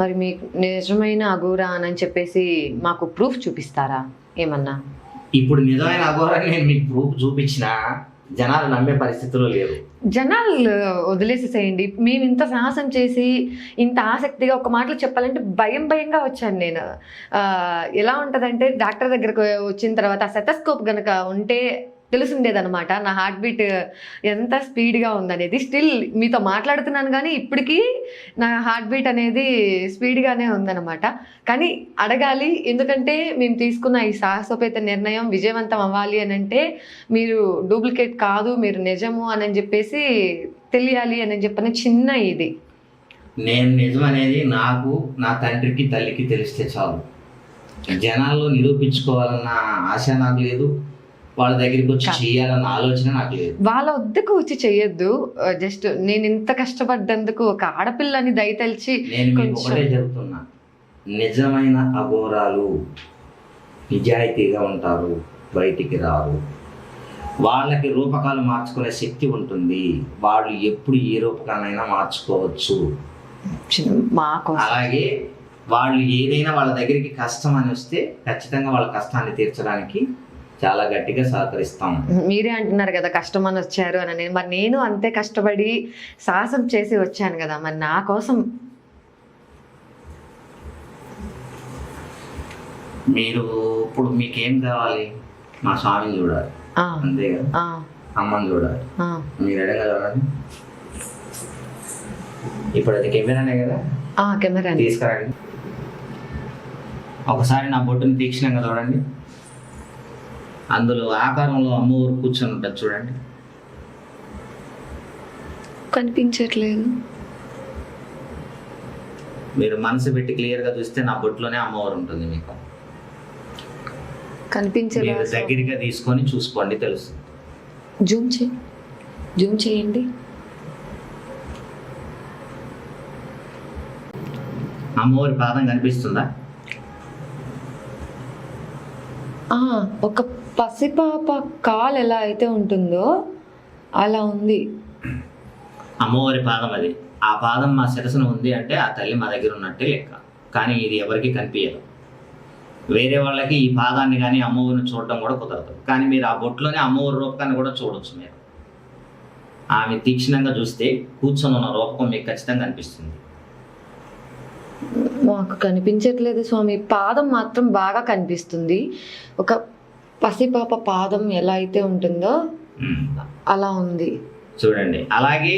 మరి మీకు నిజమైన అఘోరా అని చెప్పేసి మాకు ప్రూఫ్ చూపిస్తారా? ఏమన్నా? ఇప్పుడు నిజమైన అఘోరాన్ని నేను మీకు ప్రూఫ్ చూపించిన జనాలు నమ్మే పరిస్థితిలో లేరు. జనాలు వదిలేసేసేయండి. మేము ఇంత సాహసం చేసి ఇంత ఆసక్తిగా ఒక మాటలో చెప్పాలంటే భయం భయంగా వచ్చాను నేను. ఎలా ఉంటుందంటే డాక్టర్ దగ్గరకు వచ్చిన తర్వాత ఆ సెటస్కోప్ గనక ఉంటే తెలుసుండేదన్నమాట. నా హార్ట్ బీట్ ఎంత స్పీడ్గా ఉందనేది. స్టిల్ మీతో మాట్లాడుతున్నాను కానీ ఇప్పటికీ నా హార్ట్ బీట్ అనేది స్పీడ్గానే ఉందన్నమాట. కానీ అడగాలి ఎందుకంటే మేము తీసుకున్న ఈ సాహసోపేత నిర్ణయం విజయవంతం అవ్వాలి అని అంటే మీరు డూప్లికేట్ కాదు మీరు నిజము అని చెప్పేసి తెలియాలి అని చెప్పిన చిన్న ఇది. నేను నిజం అనేది నాకు నా తండ్రికి తల్లికి తెలిస్తే చాలు. జనాల్లో నిరూపించుకోవాలన్న ఆశ నాకు లేదు. వాళ్ళ దగ్గరికి వచ్చి చేయాలన్న ఆలోచన నాకు లేదు. వాళ్ళ వద్దకు వచ్చి చెయ్యొద్దు జస్ట్ నేను ఇంత కష్టపడ్డందుకు ఒక ఆడపిల్లని దయతలిచి నేను ఒకటే చెబుతున్నా నిజమైన అఘోరాలు నిజాయితీగా ఉంటారు బయటికి రారు. వాళ్ళకి రూపకాలు మార్చుకునే శక్తి ఉంటుంది. వాళ్ళు ఎప్పుడు ఏ రూపకాలైనా మార్చుకోవచ్చు. అలాగే వాళ్ళు ఏదైనా వాళ్ళ దగ్గరికి కష్టం అని వస్తే ఖచ్చితంగా వాళ్ళ కష్టాన్ని తీర్చడానికి చాలా గట్టిగా సహకరిస్తాం. మీరే అంటున్నారు కదా కష్టం అని. వచ్చారు అని నేను మరి నేను అంతే కష్టపడి సాహసం చేసి వచ్చాను కదా మరి నా కోసం. మీరు ఇప్పుడు మీకేం కావాలి? మా స్వామిని చూడాలి. అంతే కదా? అమ్మని చూడాలి. మీరు ఎడగా చూడండి ఇప్పుడు అది కెమెరానే కదా? కెమెరా తీసుకురండి. ఒకసారి నా బొట్టుని తీక్షణంగా చూడండి. అందులో ఆకారంలో అమ్మవారు కూర్చొని ఉంటుంది చూడండి. కనిపించట్లేదు. మీరు మనసు పెట్టి క్లియర్గా చూస్తే నా బొట్టులోనే అమ్మవారు ఉంటుంది మీకు. కనిపించలేదు దగ్గరగా తీసుకొని చూసుకోండి తెలుసు. జూమ్ చేయి జూమ్ చేయండి. అమ్మవారి పాదం కనిపిస్తుందా? ఒక పసిపాప కాలు ఎలా అయితే ఉంటుందో అలా ఉంది. అమ్మవారి పాదం అది. ఆ పాదం మా శిరస్సున ఉంది అంటే ఆ తల్లి మా దగ్గర ఉన్నట్టే లెక్క. కానీ ఇది ఎవరికి కనిపించదు వేరే వాళ్ళకి ఈ పాదాన్ని కానీ అమ్మవారిని చూడడం కూడా కుదరదు. కానీ మీరు ఆ బొట్టులోనే అమ్మవారి రూపకాన్ని కూడా చూడొచ్చు మీరు. ఆమె తీక్షణంగా చూస్తే కూర్చొని ఉన్న రూపకం మీకు ఖచ్చితంగా కనిపిస్తుంది మాకు కనిపించట్లేదు స్వామి. పాదం మాత్రం బాగా కనిపిస్తుంది. ఒక పసిపాప పాదం ఎలా అయితే ఉంటుందో. అలా ఉంది. చూడండి. అలాగే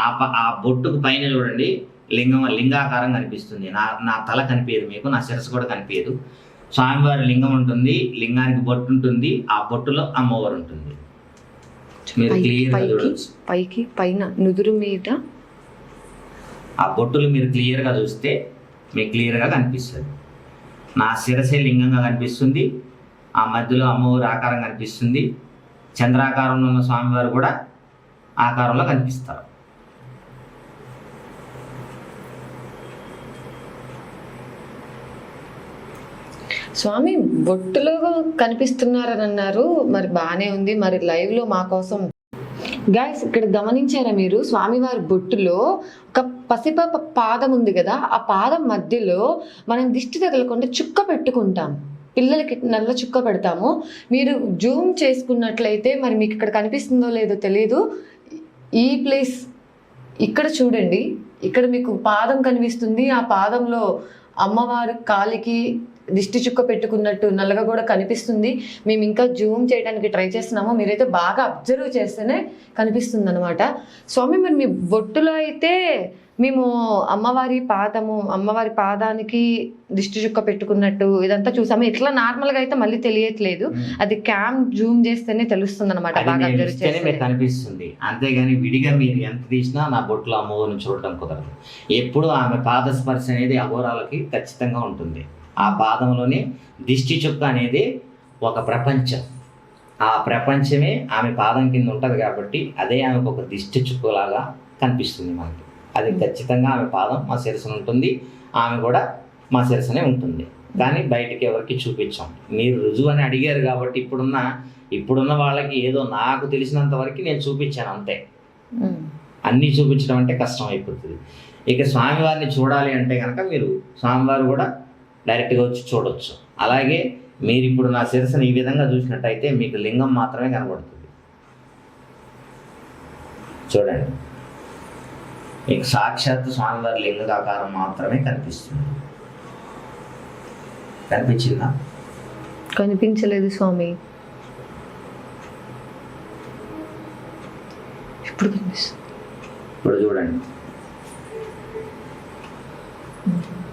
ఆ ఆ బొట్టుకు పైన చూడండి లింగం లింగాకారం కనిపిస్తుంది. నా నా తల కనిపించదు మీకు నా శిరస్సు కూడా కనిపించదు. స్వామివారి లింగం ఉంటుంది లింగానికి బొట్టు ఉంటుంది ఆ బొట్టులో అమ్మవారు ఉంటుంది. మీరు క్లియర్గా చూడవచ్చు పైకి పైన నుదురు మీద ఆ బొట్టులు మీరు క్లియర్గా చూస్తే మీకు క్లియర్గా కనిపిస్తుంది. నా శిరసే లింగంగా కనిపిస్తుంది ఆ మధ్యలో అమ్మవారి ఆకారం కనిపిస్తుంది. చంద్రాకారంలో ఉన్న స్వామివారు కూడా ఆకారంలో కనిపిస్తారు. స్వామి బొట్టులో కనిపిస్తున్నారని అన్నారు మరి బాగానే ఉంది. మరి లైవ్లో మా కోసం గాయస్ ఇక్కడ గమనించారా మీరు? స్వామివారి బొట్టులో ఒక పసిప పాదం ఉంది కదా. ఆ పాదం మధ్యలో మనం దిష్టి తగలకుండా చుక్క పెట్టుకుంటాం. పిల్లలకి నల్ల చుక్క పెడతాము. మీరు జూమ్ చేసుకున్నట్లయితే మరి మీకు ఇక్కడ కనిపిస్తుందో లేదో తెలియదు ఈ ప్లేస్ ఇక్కడ చూడండి. ఇక్కడ మీకు పాదం కనిపిస్తుంది. ఆ పాదంలో అమ్మవారు కాలికి దిష్టి చుక్క పెట్టుకున్నట్టు నల్లగా కూడా కనిపిస్తుంది. మేము ఇంకా జూమ్ చేయడానికి ట్రై చేస్తున్నాము. మీరైతే బాగా అబ్జర్వ్ చేస్తేనే కనిపిస్తుంది అనమాట స్వామి మరి మీ బొట్టులో అయితే మేము అమ్మవారి పాదము అమ్మవారి పాదానికి దిష్టి చుక్క పెట్టుకున్నట్టు ఇదంతా చూసాము. ఇట్లా నార్మల్గా అయితే మళ్ళీ తెలియట్లేదు. అది క్యామ్ జూమ్ చేస్తేనే తెలుస్తుంది అనమాట బాగా మీకు కనిపిస్తుంది అంతేగాని విడిగా మీరు ఎంత తీసినా నా బొట్లో అమ్మవారిని చూడటం కుదరదు. ఎప్పుడు ఆమె పాద స్పర్శ అనేది అఘోరాలకి ఖచ్చితంగా ఉంటుంది. ఆ పాదంలోనే దిష్టి చుక్క అనేది ఒక ప్రపంచం. ఆ ప్రపంచమే ఆమె పాదం కింద ఉంటుంది కాబట్టి అదే ఆమెకు ఒక దిష్టి చుక్కలాగా కనిపిస్తుంది మనకి. అది ఖచ్చితంగా ఆమె పాదం మా శిరస్సున ఉంటుంది ఆమె కూడా మా శిరస్సునే ఉంటుంది. కానీ బయటికి ఎవరికి చూపించాం. మీరు రుజువు అని అడిగారు కాబట్టి ఇప్పుడున్న ఇప్పుడున్న వాళ్ళకి ఏదో నాకు తెలిసినంత వరకు నేను చూపించాను అంతే. అన్నీ చూపించడం అంటే కష్టం అయిపోతుంది. ఇక స్వామివారిని చూడాలి అంటే కనుక మీరు స్వామివారు కూడా డైరెక్ట్గా వచ్చి చూడొచ్చు. అలాగే మీరు ఇప్పుడు నా శిరస్సుని ఈ విధంగా చూసినట్టయితే మీకు లింగం మాత్రమే కనబడుతుంది. చూడండి. మీకు సాక్షాత్ స్వామివారి లింగాకారం మాత్రమే కనిపిస్తుంది. కనిపించిందా? కనిపించలేదు స్వామి. ఇప్పుడు కనిపిస్తుంది. ఇప్పుడు చూడండి.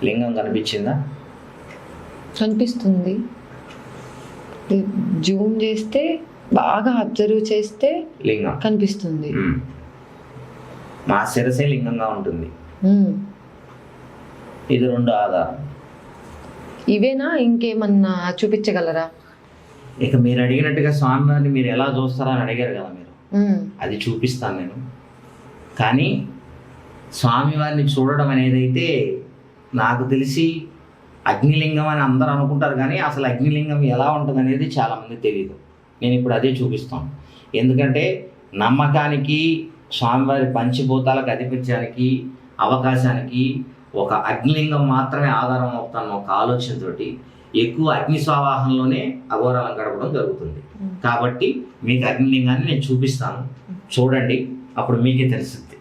లింగం కనిపించిందా? కనిపిస్తుంది. జూమ్ చేస్తే బాగా అబ్జర్వ్ చేస్తే లింగం. కనిపిస్తుంది. మా శిరసే లింగంగా ఉంటుంది. ఇది రెండు ఆధారం ఇవేనా? ఇంకేమన్నా చూపించగలరా? ఇక మీరు అడిగినట్టుగా స్వామివారిని మీరు ఎలా చూస్తారో అని అడిగారు కదా మీరు. అది చూపిస్తాను నేను. కానీ స్వామివారిని చూడడం అనేది అయితే నాకు తెలిసి అగ్నిలింగం అని అందరూ అనుకుంటారు కానీ అసలు అగ్నిలింగం ఎలా ఉంటుంది అనేది చాలామంది తెలియదు నేను ఇప్పుడు అదే చూపిస్తాను. ఎందుకంటే నమ్మకానికి స్వామివారి పంచిభూతాలకు అధిపించడానికి అవకాశానికి ఒక అగ్నిలింగం మాత్రమే ఆధారం అవుతాను ఒక ఆలోచనతోటి ఎక్కువ అగ్ని స్వావాహంలోనే అఘోరాలను గడపడం జరుగుతుంది. కాబట్టి మీకు అగ్నిలింగాన్ని నేను చూపిస్తాను. చూడండి. అప్పుడు మీకే తెలుస్తుంది.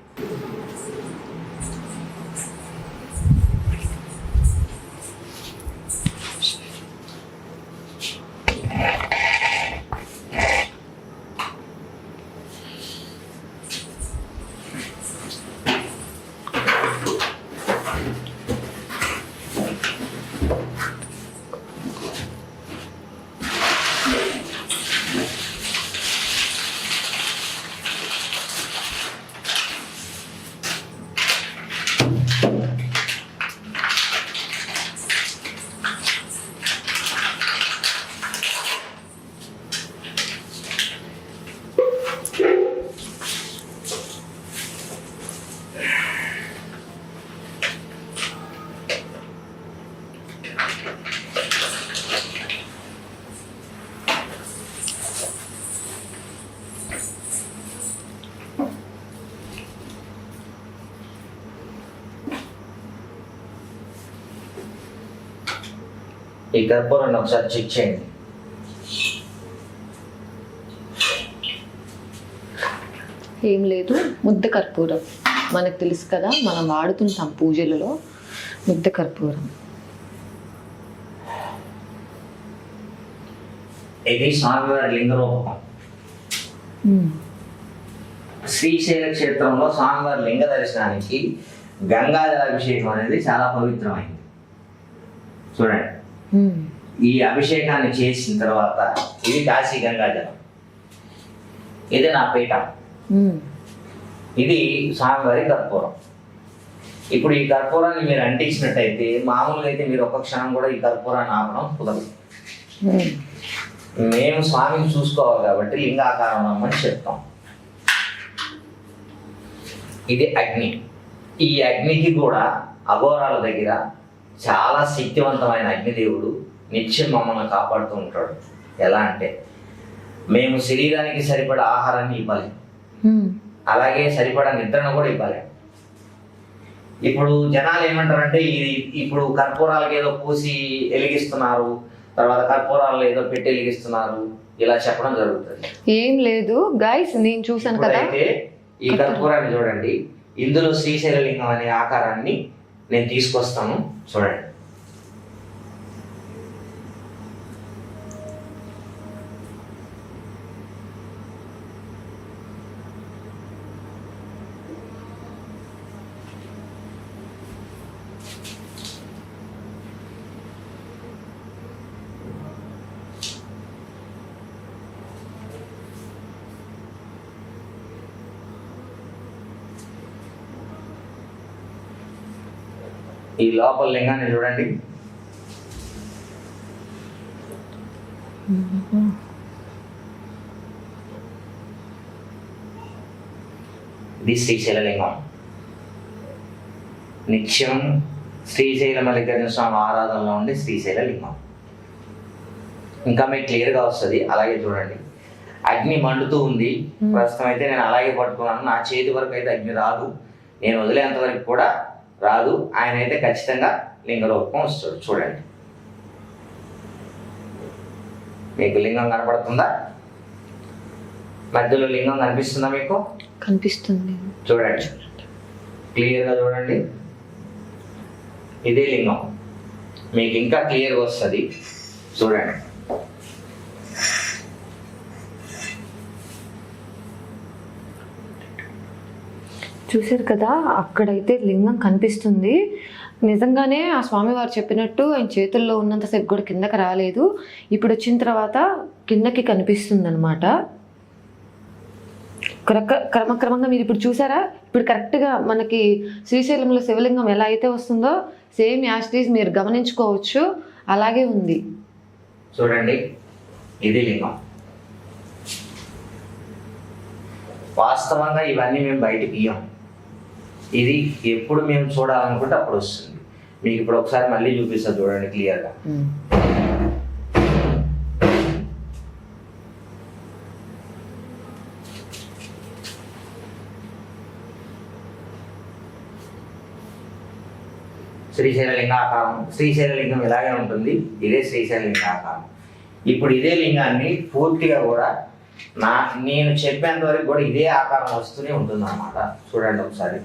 కర్పూరాన్ని ఒకసారి చెక్ చేయండి. ఏం లేదు ముద్ద కర్పూరం. మనకు తెలుసు కదా మనం వాడుతుంటాం పూజలలో ముద్ద కర్పూరం. ఇది స్వామివారి లింగ రూపం మ్మ్. శ్రీశైల క్షేత్రంలో స్వామివారి లింగ దర్శనానికి గంగాజల అభిషేకం అనేది చాలా పవిత్రమైంది. చూడండి. ఈ అభిషేకాన్ని చేసిన తర్వాత ఇది కాశీ గంగాజలం. ఇది నా పీఠ. ఇది స్వామివారి కర్పూరం. ఇప్పుడు ఈ కర్పూరాన్ని మీరు అంటించినట్టయితే మామూలుగా అయితే మీరు ఒక క్షణం కూడా ఈ కర్పూరాన్ని ఆపడం కుదరదు. మేము స్వామిని చూసుకోవాలి కాబట్టి లింగాకారం అని చెప్తాం. ఇది అగ్ని. ఈ అగ్నికి కూడా అఘోరాల దగ్గర చాలా శక్తివంతమైన అగ్నిదేవుడు నిత్యం మమ్మల్ని కాపాడుతూ ఉంటాడు. ఎలా అంటే మేము శరీరానికి సరిపడా ఆహారాన్ని ఇవ్వాలి. అలాగే సరిపడా నిద్రను కూడా ఇవ్వాలి. ఇప్పుడు జనాలు ఏమంటారంటే ఇది ఇప్పుడు కర్పూరాలకు ఏదో పూసి వెలిగిస్తున్నారు తర్వాత కర్పూరాలు ఏదో పెట్టి వెలిగిస్తున్నారు ఇలా చెప్పడం జరుగుతుంది. ఏం లేదు. గైస్ నేను చూసాను కదా. ఇప్పుడైతే ఈ కర్పూరాన్ని చూడండి. ఇందులో శ్రీశైలలింగం అనే ఆకారాన్ని నేను తీసుకొస్తాను. చూడండి. ఈ లోపల లింగాన్ని చూడండి. ఇది శ్రీశైలలింగం. నిత్యం శ్రీశైల మల్లికార్జున స్వామి ఆరాధనలో ఉండే శ్రీశైల లింగం ఇంకా మీకు క్లియర్గా వస్తుంది. అలాగే చూడండి. అగ్ని మండుతూ ఉంది. ప్రస్తుతం అయితే నేను అలాగే పట్టుకున్నాను. నా చేతి వరకు అయితే అగ్ని రాదు. నేను వదిలేంత వరకు కూడా రాదు. ఆయన అయితే ఖచ్చితంగా లింగ రూపం వస్తాడు. చూడండి. మీకు లింగం కనపడుతుందా? మధ్యలో లింగం కనిపిస్తుందా మీకు? కనిపిస్తుంది. చూడండి. క్లియర్గా చూడండి. ఇదే లింగం. మీకు ఇంకా క్లియర్గా వస్తుంది. చూడండి. చూశారు కదా అక్కడైతే లింగం కనిపిస్తుంది. నిజంగానే ఆ స్వామివారు చెప్పినట్టు ఆయన చేతుల్లో ఉన్నంతసేపు కూడా కిందకి రాలేదు. ఇప్పుడు వచ్చిన తర్వాత కిందకి కనిపిస్తుంది అనమాట క్రమక్రమంగా మీరు ఇప్పుడు చూసారా? ఇప్పుడు కరెక్ట్గా మనకి శ్రీశైలంలో శివలింగం ఎలా అయితే వస్తుందో సేమ్ యాస్టీస్ మీరు గమనించుకోవచ్చు. అలాగే ఉంది. చూడండి ఇది లింగం. వాస్తవంగా ఇవన్నీ మేము బయటకి ఇయ్యం. ఇది ఎప్పుడు మేము చూడాలనుకుంటే అప్పుడు వస్తుంది. మీకు ఇప్పుడు ఒకసారి మళ్ళీ చూపిస్తాను చూడండి క్లియర్గా. శ్రీశైల లింగాకారం శ్రీశైల లింగం ఇలాగే ఉంటుంది? ఇదే శ్రీశైల లింగాకారం ఇప్పుడు ఇదే లింగాన్ని పూర్తిగా కూడా నా నేను చెప్పేంత వరకు కూడా ఇదే ఆకారం వస్తూనే ఉంటుంది అనమాట చూడండి ఒకసారి.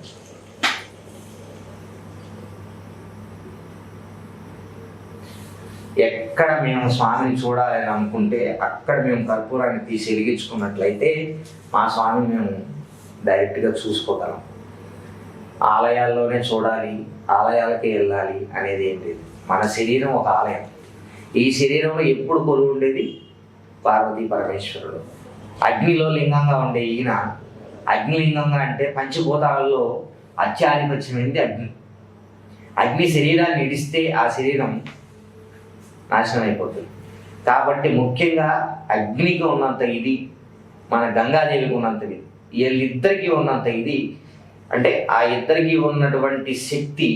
ఎక్కడ మేము స్వామిని చూడాలని అనుకుంటే అక్కడ మేము కర్పూరాన్ని తీసి వెలిగించుకున్నట్లయితే మా స్వామిని మేము డైరెక్ట్గా చూసుకోగలం. ఆలయాల్లోనే చూడాలి ఆలయాలకే వెళ్ళాలి అనేది ఏంటి మన శరీరం ఒక ఆలయం. ఈ శరీరంలో ఎప్పుడు కొలువు ఉండేది? పార్వతీ పరమేశ్వరుడు. అగ్నిలో లింగంగా ఉండే ఈయన అగ్నిలింగంగా అంటే పంచభూతాలలో అత్యాధిపత్యమైంది అగ్ని. అగ్ని శరీరాన్ని ఇడిస్తే ఆ శరీరం నాశనం అయిపోతుంది కాబట్టి ముఖ్యంగా అగ్నికి ఉన్నంత ఇది మన గంగాదేవికి ఉన్నంత ఇది వీళ్ళిద్దరికీ ఉన్నంత ఇది అంటే ఆ ఇద్దరికి ఉన్నటువంటి శక్తి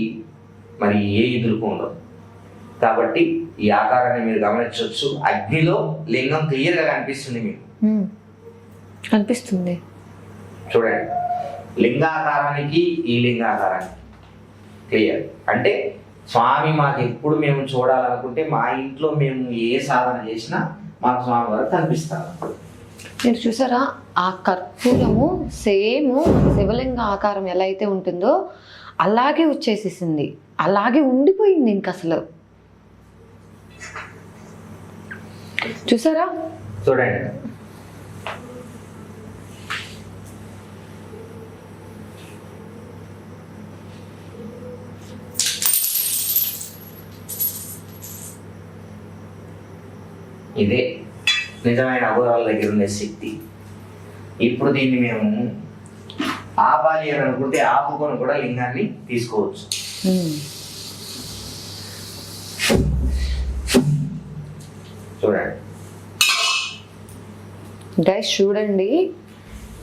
మరి ఏ ఇదులకు ఉండదు. కాబట్టి ఈ ఆకారాన్ని మీరు గమనించవచ్చు. అగ్నిలో లింగం క్లియర్గా కనిపిస్తుంది మీకు. కనిపిస్తుంది. చూడండి. లింగాకారానికి ఈ లింగాకారానికి క్లియర్. అంటే స్వామి మాకు ఎప్పుడు మేము చూడాలనుకుంటే మా ఇంట్లో మేము ఏ సాధన చేసినా మాకు స్వామి వారు కనిపిస్తారు. మీరు చూసారా? ఆ కర్పూరము సేమ్ శివలింగ ఆకారం ఎలా అయితే ఉంటుందో అలాగే వచ్చేసేసింది. అలాగే ఉండిపోయింది ఇంక అసలు. చూసారా? చూడండి. ఇదే నిజమైన అఘోరాల దగ్గర ఉండే శక్తి. ఇప్పుడు దీన్ని మేము ఆపాలి అని అనుకుంటే ఆపుకొని కూడా లింగాన్ని తీసుకోవచ్చు. చూడండి. గైస్ చూడండి.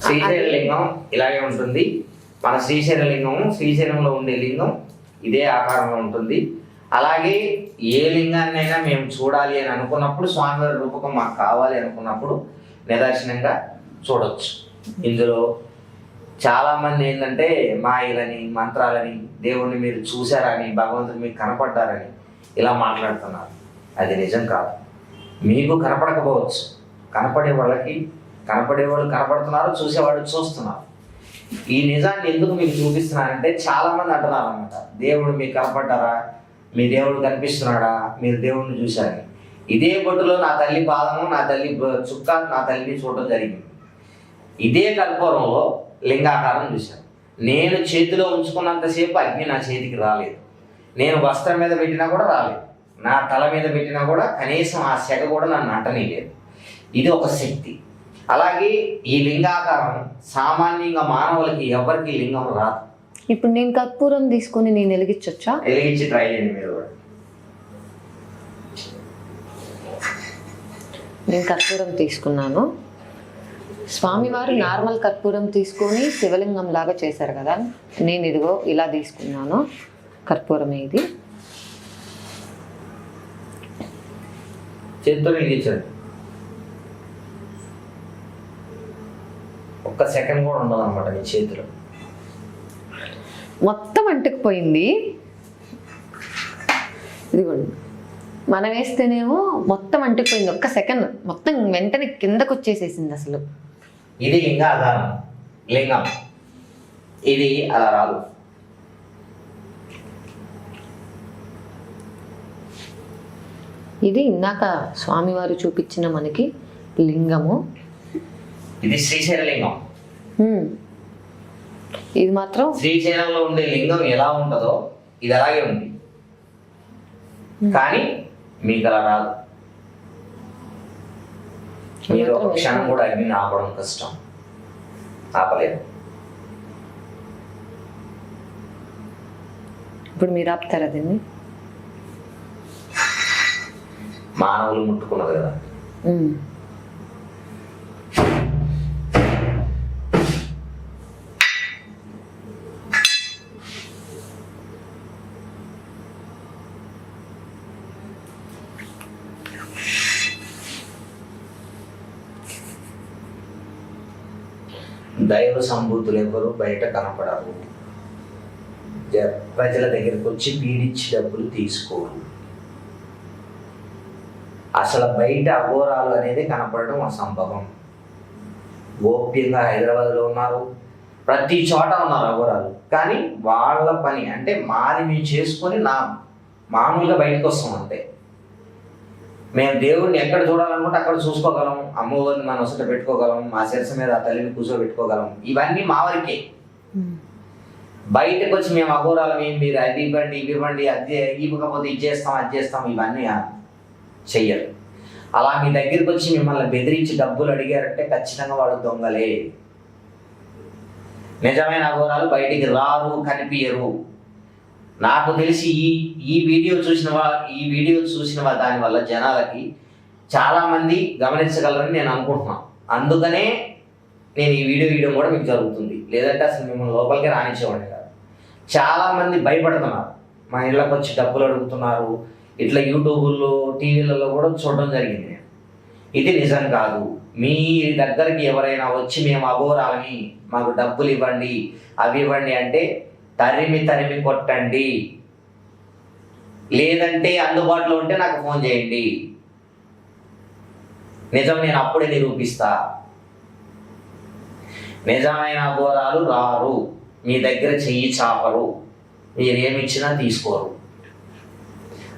శ్రీశైల లింగం ఇలాగే ఉంటుంది. మన శ్రీశైల లింగం శ్రీశైలంలో ఉండే లింగం ఇదే ఆకారంలో ఉంటుంది. అలాగే ఏ లింగాన్నైనా మేము చూడాలి అని అనుకున్నప్పుడు స్వామివారి రూపకం మాకు కావాలి అనుకున్నప్పుడు నిదర్శనంగా చూడవచ్చు ఇందులో చాలామంది ఏంటంటే మాయలని మంత్రాలని దేవుణ్ణి మీరు చూశారని భగవంతుడు మీకు కనపడ్డారని ఇలా మాట్లాడుతున్నారు. అది నిజం కాదు. మీకు కనపడకపోవచ్చు. కనపడే వాళ్ళకి కనపడే వాళ్ళు కనపడుతున్నారు చూసేవాళ్ళు చూస్తున్నారు. ఈ నిజాన్ని ఎందుకు మీకు చూపిస్తున్నారంటే చాలామంది అంటున్నారు అనమాట దేవుడు మీకు కనపడ్డారా? మీ దేవుడు కనిపిస్తున్నాడా? మీరు దేవుడిని చూశారు. ఇదే బొట్టులో నా తల్లి పాదము నా తల్లి చుక్క నా తల్లిని చూడటం జరిగింది. ఇదే కల్పూరంలో లింగాకారం చూశాను. నేను చేతిలో ఉంచుకున్నంతసేపు అగ్ని నా చేతికి రాలేదు. నేను వస్త్రం మీద పెట్టినా కూడా రాలేదు. నా తల మీద పెట్టినా కూడా కనీసం ఆ సెగ కూడా నన్ను అంటనీయలేదు ఇది ఒక శక్తి. అలాగే ఈ లింగాకారం సామాన్యంగా మానవులకి ఎవరికి లింగం రాదు. ఇప్పుడు నేను కర్పూరం తీసుకొని నేను వెలిగించొచ్చా? వెలిగించి ట్రై చేయండి మీరు కూడా. నేను కర్పూరం తీసుకున్నాను. స్వామివారు నార్మల్ కర్పూరం తీసుకొని శివలింగం లాగా చేశారు కదా. నేను ఇదిగో ఇలా తీసుకున్నాను. కర్పూరం ఇది. చేతితో వెలిగించండి. ఒక్క సెకండ్ కూడా ఉండదు అనమాట మీ చేతిలో. మొత్తం అంటుకుపోయింది. ఇదిగోండి. మనం వేస్తేనేమో మొత్తం అంటుకుపోయింది. ఒక్క సెకండ్. మొత్తం వెంటనే కిందకు వచ్చేసేసింది అసలు. ఇది లింగాధారం లింగం. ఇది అలా రాదు. ఇది ఇందాక స్వామివారు చూపించిన మనకి లింగము. ఇది శ్రీశైల లింగం హ్మ్. ఇది మాత్రం శ్రీశైలంలో ఉండే లింగం ఎలా ఉంటుందో ఇది అలాగే ఉంది. కానీ మీకు అలా రాదు. మీరు ఒక క్షణం కూడా అగ్నిని ఆపడం కష్టం. ఆపలేదు. ఇప్పుడు మీరు ఆపుతారా దీన్ని? మానవులు ముట్టుకున్నది కదా. దైవ సంభూతులు ఎవరు బయట కనపడరు. ప్రజల దగ్గరికి వచ్చి పీడిచ్చి డబ్బులు తీసుకోరు. అసలు బయట అఘోరాలు అనేది కనపడడం అసంభవం. గోప్యంగా హైదరాబాద్లో ఉన్నారు. ప్రతి చోట ఉన్నారు అఘోరాలు. కానీ వాళ్ళ పని అంటే మాది మేము చేసుకొని నా మామూలుగా బయటకు వస్తాం అంతే మేము దేవుడిని ఎక్కడ చూడాలనుకుంటే అక్కడ చూసుకోగలం అమ్మవారిని మన వసట పెట్టుకోగలం మా శిరస మీద ఆ తల్లిని కూర్చోబెట్టుకోగలం. ఇవన్నీ మా వరకే. హ్మ్. బయటకు వచ్చి మేము అఘోరాలం ఏం మీరు అది ఇవ్వండి ఇవి ఇవ్వండి అది ఇవ్వకపోతే ఇది చేస్తాం అది చేస్తాం ఇవన్నీ చెయ్యరు. అలా మీ దగ్గరికి వచ్చి మిమ్మల్ని బెదిరించి డబ్బులు అడిగారంటే ఖచ్చితంగా వాళ్ళు దొంగలే. నిజమైన అఘోరాలు బయటికి రారు కనిపించరు నాకు తెలిసి ఈ ఈ వీడియో చూసిన వా ఈ వీడియో చూసిన దానివల్ల జనాలకి చాలామంది గమనించగలరని నేను అనుకుంటున్నాను అందుకనే నేను ఈ వీడియో వేయడం కూడా మీకు జరుగుతుంది. లేదంటే అసలు మిమ్మల్ని లోపలికి రానిచ్చేవాడిని కాదు. చాలామంది భయపడుతున్నారు. మా ఇళ్ళకి వచ్చి డబ్బులు అడుగుతున్నారు. ఇట్లా యూట్యూబ్లో టీవీలలో కూడా చూడడం జరిగింది నేను. ఇది నిజం కాదు. మీ దగ్గరికి ఎవరైనా వచ్చి మేము అఘోరాలని మాకు డబ్బులు ఇవ్వండి అవి ఇవ్వండి అంటే తరిమి తరిమి కొట్టండి. లేదంటే అందుబాటులో ఉంటే నాకు ఫోన్ చేయండి. నిజం నేను అప్పుడే నిరూపిస్తా. నిజమైన గోరాలు రారు. మీ దగ్గర చెయ్యి చాపరు. మీరు ఏమి ఇచ్చినా తీసుకోరు.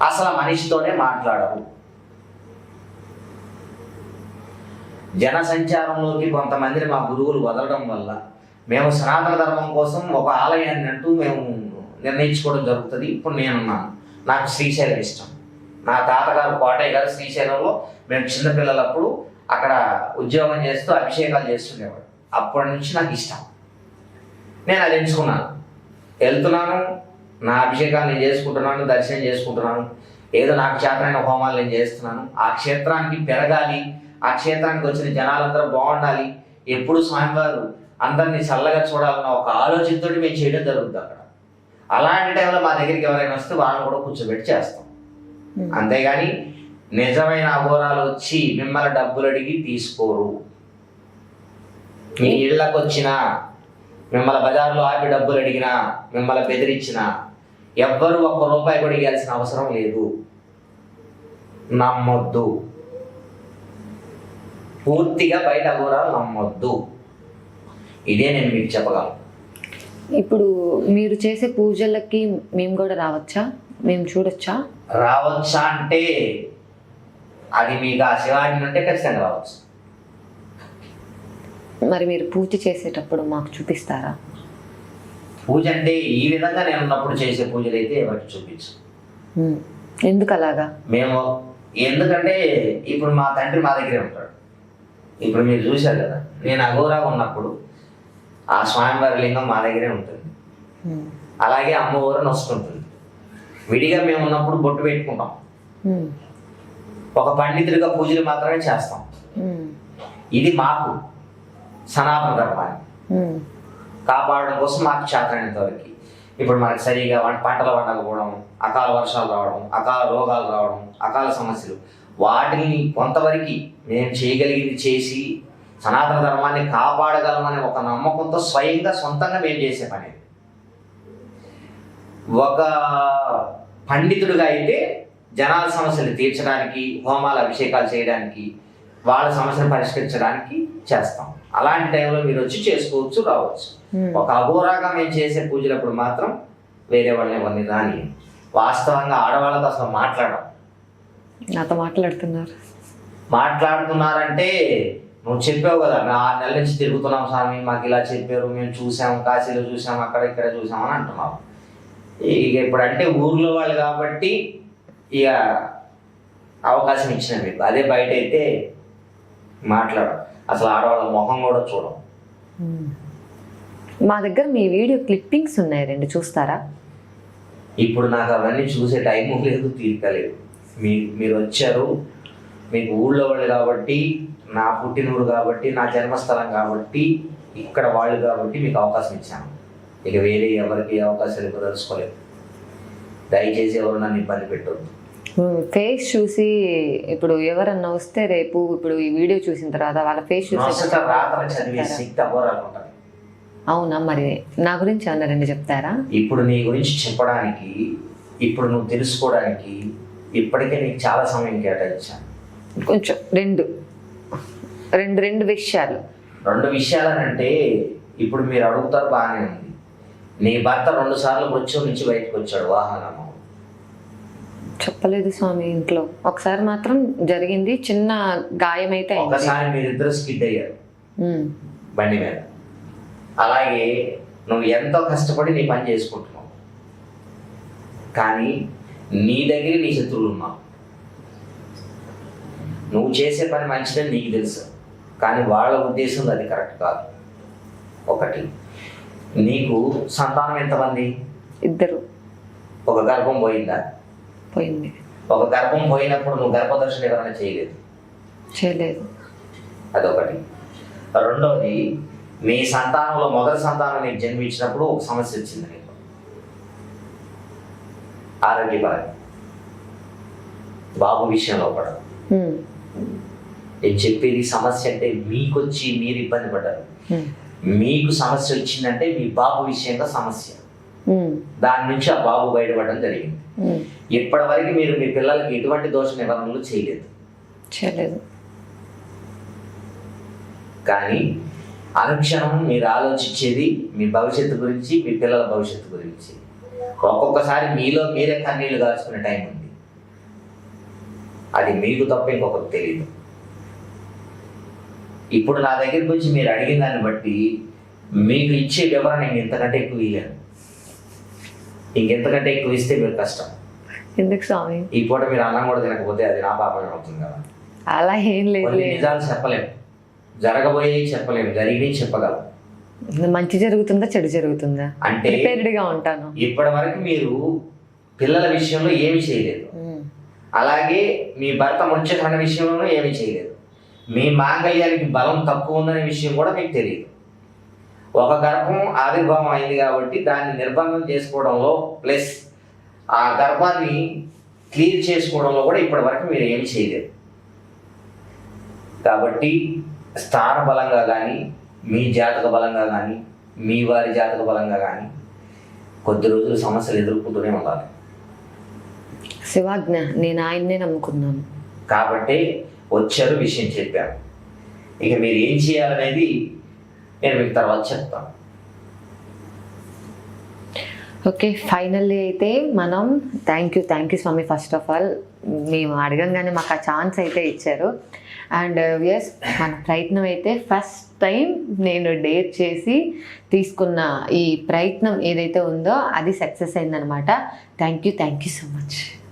అసలు మనిషితోనే మాట్లాడరు. జన సంచారంలోకి కొంతమందిని మా గురువులు వదలడం వల్ల మేము సనాతన ధర్మం కోసం ఒక ఆలయాన్ని అంటూ మేము నిర్ణయించుకోవడం జరుగుతుంది. ఇప్పుడు నేనున్నాను. నాకు శ్రీశైలం ఇష్టం. నా తాతగారు కోటయ్య గారు శ్రీశైలంలో మేము చిన్నపిల్లలప్పుడు అక్కడ ఉద్యోగం చేస్తూ అభిషేకాలు చేస్తుండేవాడు అప్పటి నుంచి నాకు ఇష్టం. నేను అది ఎంచుకున్నాను. వెళ్తున్నాను నా అభిషేకాలు నేను చేసుకుంటున్నాను దర్శనం చేసుకుంటున్నాను. ఏదో నాకు చేతనైన హోమాలు నేను చేస్తున్నాను. ఆ క్షేత్రానికి పెరగాలి ఆ క్షేత్రానికి వచ్చిన జనాలందరూ బాగుండాలి. ఎప్పుడు స్వామివారు అందరినీ చల్లగా చూడాలన్న ఒక ఆలోచనతో మేము చేయడం జరుగుతుంది అక్కడ. అలాంటి టైంలో మా దగ్గరికి ఎవరైనా వస్తే వాళ్ళని కూడా కూర్చోబెట్టి చేస్తాం. హ్మ్. అంతేగాని నిజమైన అఘోరాలు వచ్చి మిమ్మల్ని డబ్బులు అడిగి తీసుకోరు. మీ ఇళ్ళకు వచ్చినా మిమ్మల్ని బజార్లో ఆపి డబ్బులు అడిగినా మిమ్మల్ని బెదిరించినా ఎవ్వరు ఒక్క రూపాయి కూడా ఇవ్వాల్సిన అవసరం లేదు. నమ్మొద్దు. పూర్తిగా బయట అఘోరాలు నమ్మొద్దు. ఇదే నేను మీకు చెప్పగలను. ఇప్పుడు మీరు చేసే పూజలకి మేము కూడా రావచ్చా? మేము చూడొచ్చా? రావచ్చా అంటే అది మీకు ఆ శివాజీ ఉంటే ఖచ్చితంగా రావచ్చు. మరి మీరు పూజ చేసేటప్పుడు మాకు చూపిస్తారా? పూజ అంటే ఈ విధంగా నేను ఉన్నప్పుడు చేసే పూజలు అయితే ఎవరికి చూపించు. ఎందుకు అలాగా మేము ఎందుకంటే ఇప్పుడు మా తండ్రి మా దగ్గరే ఉంటాడు. ఇప్పుడు మీరు చూశారు కదా నేను అఘోరాగా ఉన్నప్పుడు ఆ స్వామివారి లింగం మా దగ్గరే ఉంటుంది. అలాగే అమ్మవారు వస్తుంటుంది విడిగా మేము ఉన్నప్పుడు బొట్టు పెట్టుకుంటాం. ఒక పండితుడిగా పూజలు మాత్రమే చేస్తాం. ఇది మాకు సనాతన ధర్మాన్ని. కాపాడడం కోసం మాకు చేతనైనంత వరకు ఇప్పుడు మనకి సరిగా పంటలు పండకపోవడం అకాల వర్షాలు రావడం అకాల రోగాలు రావడం అకాల సమస్యలు వాటిని కొంతవరకు మేము చేయగలిగింది చేసి సనాతన ధర్మాన్ని కాపాడగలమనే ఒక నమ్మకంతో స్వయంగా సొంతంగా మేము చేసే పని. ఒక పండితుడిగా అయితే జనాల సమస్యలు తీర్చడానికి హోమాలు అభిషేకాలు చేయడానికి వాళ్ళ సమస్యలు పరిష్కరించడానికి చేస్తాం. అలాంటి టైంలో మీరు వచ్చి చేసుకోవచ్చు రావచ్చు. ఒక అఘోరాగా మేము చేసే పూజలప్పుడు మాత్రం వేరే వాళ్ళని ఎవరిని రాని వాస్తవంగా ఆడవాళ్ళతో అసలు మాట్లాడడం నాతో మాట్లాడుతున్నారు. మాట్లాడుతున్నారంటే నువ్వు చెప్పావు కదా మేము ఆరు నెలల నుంచి తిరుగుతున్నాం స్వామి మాకు ఇలా చెప్పారు మేము చూసాము కాశీలో చూసాము అక్కడ ఇక్కడ చూసాము అని అంటున్నావు. ఇక ఇప్పుడు అంటే ఊర్లో వాళ్ళు కాబట్టి ఇక అవకాశం ఇచ్చిన మీకు అదే బయట అయితే మాట్లాడడం అసలు ఆడవాళ్ళ ముఖం కూడా చూడం. మా దగ్గర మీ వీడియో క్లిప్పింగ్స్ ఉన్నాయి రెండు చూస్తారా? ఇప్పుడు నాకు అవన్నీ చూసే టైము లేదు తీరిక లేదు. మీ మీరు వచ్చారు మీకు ఊళ్ళో వాళ్ళు కాబట్టి నా పుట్టినూరు కాబట్టి నా జన్మస్థలం కాబట్టి ఇక్కడ వాళ్ళు కాబట్టి మీకు అవకాశం ఇచ్చాను. ఇక వేరే ఎవరికి అవకాశాలు ఇవ్వదలుచుకోలేదు దయచేసి ఎవరు నన్ను ఇబ్బంది పెట్టొద్దు. ఫేస్ చూసి ఇప్పుడు ఎవరన్నా వస్తే రేపు ఇప్పుడు ఈ వీడియో చూసిన తర్వాత వాళ్ళ ఫేస్ చూసి అవునా మరి నా గురించి ఏమన్నా రెండు చెప్తారా? ఇప్పుడు నీ గురించి చెప్పడానికి ఇప్పుడు నువ్వు తెలుసుకోవడానికి ఇప్పటికే నీకు చాలా సమయం కేటాయించాను. కొంచెం రెండు. రెండు రెండు విషయాలు. రెండు విషయాలనంటే ఇప్పుడు మీరు అడుగుతారు బాగానే ఉంది. నీ భర్త రెండు సార్లు మృత్యువు నుంచి బయటకు వచ్చాడు వాహనము. చెప్పలేదు స్వామి ఇంట్లో. ఒకసారి మాత్రం జరిగింది చిన్న గాయం అయితే ఒకసారి మీరిద్దరు స్కిడ్ అయ్యారు. బండి మీద. అలాగే నువ్వు ఎంతో కష్టపడి నీ పని చేసుకుంటున్నావు. కానీ నీ దగ్గర నీ శత్రువులు ఉన్నావు నువ్వు చేసే పని మంచిదని నీకు తెలుసు. కానీ వాళ్ళ ఉద్దేశంలో అది కరెక్ట్ కాదు. ఒకటి నీకు సంతానం ఎంతమంది? ఇద్దరు. ఒక గర్భం పోయిందా? పోయింది. ఒక గర్భం పోయినప్పుడు నువ్వు గర్భదర్శనం ఎవరైనా చేయలేదు? చేయలేదు. అదొకటి. రెండోది మీ సంతానంలో మొదటి సంతానం నీకు జన్మించినప్పుడు ఒక సమస్య వచ్చింది నీకు. ఆరోగ్యపరంగా. బాబు విషయంలో కూడా. నేను చెప్పేది సమస్య అంటే మీకు వచ్చి మీరు ఇబ్బంది పడ్డారు. మీకు సమస్య వచ్చిందంటే మీ బాబు విషయంలో సమస్య. దాని నుంచి ఆ బాబు బయటపడడం జరిగింది. ఇప్పటి వరకు మీరు మీ పిల్లలకి ఎటువంటి దోష నివారణలు చేయలేదు. చేయలేదు. కానీ అనుక్షణం మీరు ఆలోచించేది మీ భవిష్యత్తు గురించి మీ పిల్లల భవిష్యత్తు గురించి. ఒక్కొక్కసారి మీలో మీరే కన్నీళ్ళు కాల్చుకునే టైం ఉంది. అది మీకు తప్ప ఇంకొకరికి తెలియదు ఇప్పుడు నా దగ్గరికి వచ్చి మీరు అడిగిన దాన్ని బట్టి మీకు ఇచ్చే వివరణ ఇంక ఇంతకంటే ఎక్కువ ఇయ్యాను. ఇంకెంతకంటే ఎక్కువ ఇస్తే మీరు కష్టం. ఎందుకు స్వామి? ఈ పూట మీరు అన్నం కూడా తినకపోతే అది నా పాపమే అవుతుంది కదా. అలా ఏం లేదు. నిజాలు చెప్పలేము జరగబోయేవి చెప్పలేము జరిగినవి చెప్పగలం. మంచి జరుగుతుందా చెడు జరుగుతుందా? అంటే ఉంటాను. ఇప్పటి వరకు మీరు పిల్లల విషయంలో ఏమి చేయలేదు. అలాగే మీ భర్త మృత్యుకరణ విషయంలోనూ ఏమీ చేయలేదు. మీ మాంగళ్యానికి బలం తక్కువ ఉందనే విషయం కూడా మీకు తెలియదు. ఒక గర్భం ఆవిర్భావం అయింది కాబట్టి దాన్ని నిర్బంధం చేసుకోవడంలో ప్లస్ ఆ గర్భాన్ని క్లియర్ చేసుకోవడంలో కూడా ఇప్పటి వరకు మీరు ఏమి చేయలేదు. కాబట్టి స్థాన బలంగా కానీ మీ జాతక బలంగా కానీ మీ వారి జాతక బలంగా కానీ కొద్ది రోజులు సమస్యలు ఎదుర్కొంటూనే ఉండాలి. శివాజ్ఞ నేను ఆయన్నే నమ్ముకున్నాను. కాబట్టి వచ్చారు విషయం చెప్పాను. ఇక మీరు ఏం చేయాలనేది నేను మీకు తర్వాత చెప్తాను. ఓకే ఫైనల్లీ అయితే మనం థ్యాంక్ యూ థ్యాంక్ యూ స్వామి ఫస్ట్ ఆఫ్ ఆల్. మేము అడగంగానే మాకు ఆ ఛాన్స్ అయితే ఇచ్చారు. అండ్ ఎస్ మన ప్రయత్నం అయితే ఫస్ట్ టైం నేను డేట్ చేసి తీసుకున్న ఈ ప్రయత్నం ఏదైతే ఉందో అది సక్సెస్ అయిందనమాట thank you thank you so much.